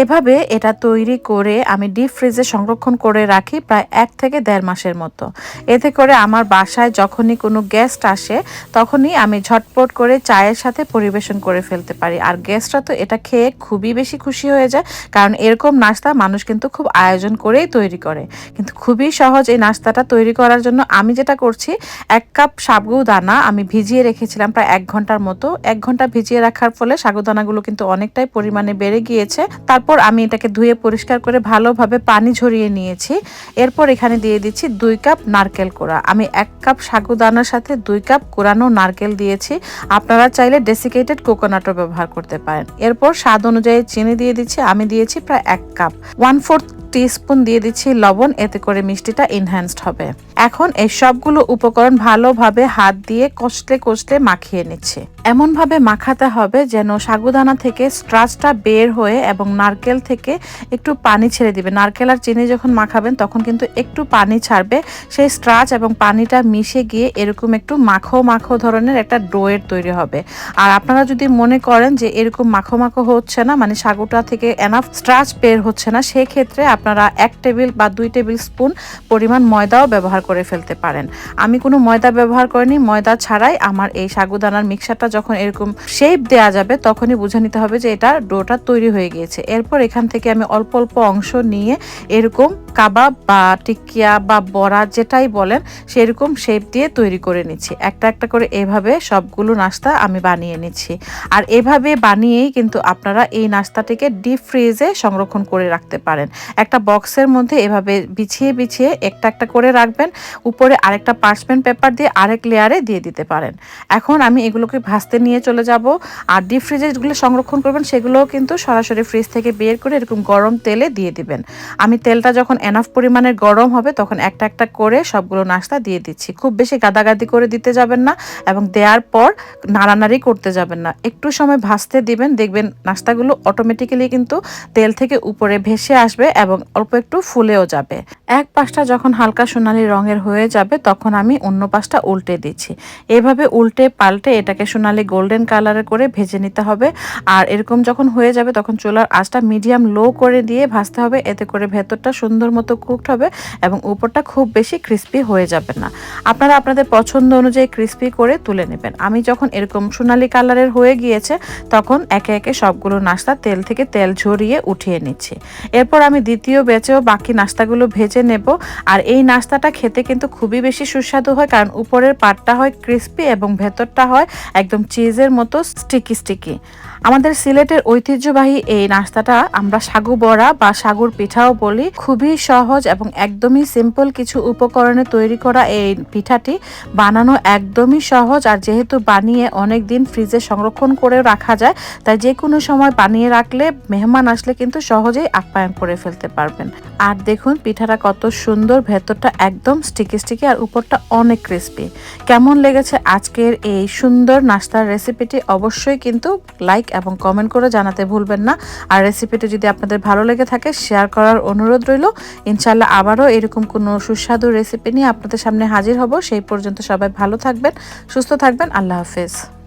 এভাবে এটা তৈরি করে আমি ডিপ ফ্রিজে সংরক্ষণ করে রাখি প্রায় এক থেকে দেড় মাসের মতো। এতে করে আমার বাসায় যখনই কোনো গেস্ট আসে, তখনই আমি ঝটপট করে চায়ের সাথে পরিবেশন করে ফেলতে পারি। আর গেস্টরা তো এটা খেয়ে খুবই বেশি খুশি হয়ে যায়, কারণ এরকম নাস্তা মানুষ কিন্তু খুব আয়োজন করেই তৈরি করে। কিন্তু খুবই সহজ এই নাস্তাটা তৈরি করার জন্য আমি যেটা করছি, এক কাপ সাবু দানা আমি ভিজিয়ে রেখেছিলাম প্রায় এক ঘণ্টার মতো। এক ঘণ্টা ভিজিয়ে রাখার ফলে সাগুদানাগুলো কিন্তু অনেকটাই পরিমাণে বেড়ে গিয়েছে। তারপর আমি এটাকে ধুয়ে পরিষ্কার করে ভালোভাবে পানি ঝরিয়ে নিয়েছি। এরপর এখানে দিয়ে দিচ্ছি দুই কাপ নারকেল কোড়া। আমি এক কাপ সাগুদানার সাথে দুই কাপ কোরানো নারকেল দিয়েছি। আপনারা চাইলে ডেসিকেটেড কোকোনাটও ব্যবহার করতে পারেন। এরপর স্বাদ অনুযায়ী চিনি দিয়ে দিচ্ছি। আমি দিয়েছি প্রায় এক কাপ। ওয়ান ফোর্থ টিস্পুন দিয়ে দিচ্ছি লবণ। এতে করে মিষ্টিটা এনহ্যান্সড হবে। এখন এই সবগুলো উপকরণ ভালোভাবে হাত দিয়ে কষলে কষলে মাখিয়ে নিচ্ছি। এমনভাবে মাখাতে হবে যেন সাগুদানা থেকে স্ট্রাচটা বের হয়ে এবং নারকেল থেকে একটু পানি ছেড়ে দিবে। নারকেল আর চিনি যখন মাখাবেন, তখন কিন্তু একটু পানি ছাড়বে। সেই স্ট্রাচ এবং পানিটা মিশে গিয়ে এরকম একটু মাখো মাখো ধরনের একটা ডোয়ের তৈরি হবে। আর আপনারা যদি মনে করেন যে এরকম মাখো মাখো হচ্ছে না মানে সাগুটা থেকে এনাফ স্ট্রাচ বের হচ্ছে না সেই ক্ষেত্রে আপনারা এক টেবিল বা দুই টেবিল স্পুন পরিমাণ ময়দাও ব্যবহার করে ফেলতে পারেন। আমি কোনো ময়দা ব্যবহার করিনি, ময়দা ছাড়াই আমার এই সাগুদানার মিক্সারটা যখন এরকম শেপ দেওয়া যাবে, তখনই বুঝে নিতে হবে যে এটা ডোটা তৈরি হয়ে গিয়েছে। এরপর এখান থেকে আমি অল্প অল্প অংশ নিয়ে এরকম কাবাব বা টিকিয়া বা বড়া যেটাই বলেন, সেরকম শেপ দিয়ে তৈরি করে নিচ্ছি। একটা একটা করে এভাবে সবগুলো নাস্তা আমি বানিয়ে নিচ্ছি। আর এভাবে বানিয়েই কিন্তু আপনারা এই নাস্তাটিকে ডিপ ফ্রিজে সংরক্ষণ করে রাখতে পারেন। একটা বক্সের মধ্যে এভাবে বিছিয়ে বিছিয়ে একটা একটা করে রাখবেন। উপরে আরেকটা পার্চমেন্ট পেপার দিয়ে আরেক লেয়ারে দিয়ে দিতে পারেন। এখন আমি এগুলোকে ভাজতে নিয়ে চলে যাব। আর ডিপ ফ্রিজে যেগুলো সংরক্ষণ করবেন, সেগুলোও কিন্তু সরাসরি ফ্রিজ থেকে বের করে এরকম গরম তেলে দিয়ে দিবেন। আমি তেলটা যখন এনাফ পরিমাণের গরম হবে, তখন একটা একটা করে সবগুলো নাস্তা দিয়ে দিচ্ছি। খুব বেশি গাদাগাদি করে দিতে যাবেন না এবং দেওয়ার পর নাড়ানাড়ি করতে যাবেন না। একটু সময় ভাজতে দিবেন, দেখবেন নাস্তাগুলো অটোমেটিক্যালি কিন্তু তেল থেকে উপরে ভেসে আসবে এবং অল্প একটু ফুলেও যাবে। এক পাশটা যখন হালকা সোনালি রঙের হয়ে যাবে, তখন আমি অন্য পাশটা উল্টে দিচ্ছি। এভাবে উল্টে পাল্টে এটাকে সোনালি গোল্ডেন কালারে করে ভেজে নিতে হবে। আর এরকম যখন হয়ে যাবে, তখন চুলার আঁচটা মিডিয়াম লো করে দিয়ে ভাজতে হবে, এতে করে ভেতরটা সুন্দর মতো কুকড হবে এবং উপরটা খুব বেশি ক্রিস্পি হয়ে যাবে না। আপনারা আপনাদের পছন্দ অনুযায়ী ক্রিস্পি করে তুলে নেবেন। আমি যখন এরকম সোনালি কালারের হয়ে গিয়েছে, তখন একে একে সবগুলো নাস্তা তেল থেকে তেল ঝরিয়ে উঠিয়ে নিচ্ছি। এরপর আমি দ্বিতীয় বেচেও বাকি নাস্তাগুলো ভেজে নেব। আর এই নাস্তাটা খেতে কিন্তু খুবই বেশি সুস্বাদু হয়, কারণ উপরের পাটটা হয় ক্রিস্পি এবং ভেতরটা হয় একদম চিজের মতো স্টিকি স্টিকি আমাদের সিলেটের ঐতিহ্যবাহী এই নাস্তাটা আমরা সাগু বড়া বা সাগুর পিঠাও বলি। খুবই সহজ এবং একদমই সিম্পল কিছু উপকরণে তৈরি করা এই পিঠাটি বানানো একদমই সহজ। আর যেহেতু বানিয়ে অনেক দিন ফ্রিজে সংরক্ষণ করে রাখা যায়, তাই যে কোনো সময় বানিয়ে রাখলে মেহমান আসলে কিন্তু সহজেই আপ্যায়ন করে ফেলতে পারবেন। আর দেখুন, পিঠাটা কত সুন্দর, ভেতরটা একদম স্টিকি স্টিকি আর উপরটা অনেক ক্রিস্পি কেমন লেগেছে আজকের এই সুন্দর নাস্তার রেসিপিটি অবশ্যই কিন্তু লাইক এবং কমেন্ট করে জানাতে ভুলবেন না। আর রেসিপিটি যদি আপনাদের ভালো লেগে থাকে শেয়ার করার অনুরোধ রইল। ইনশাল্লাহ আবারও এরকম কোনো সুস্বাদু রেসিপি নিয়ে আপনাদের সামনে হাজির হব। সেই পর্যন্ত সবাই ভালো থাকবেন, সুস্থ থাকবেন। আল্লাহ হাফেজ।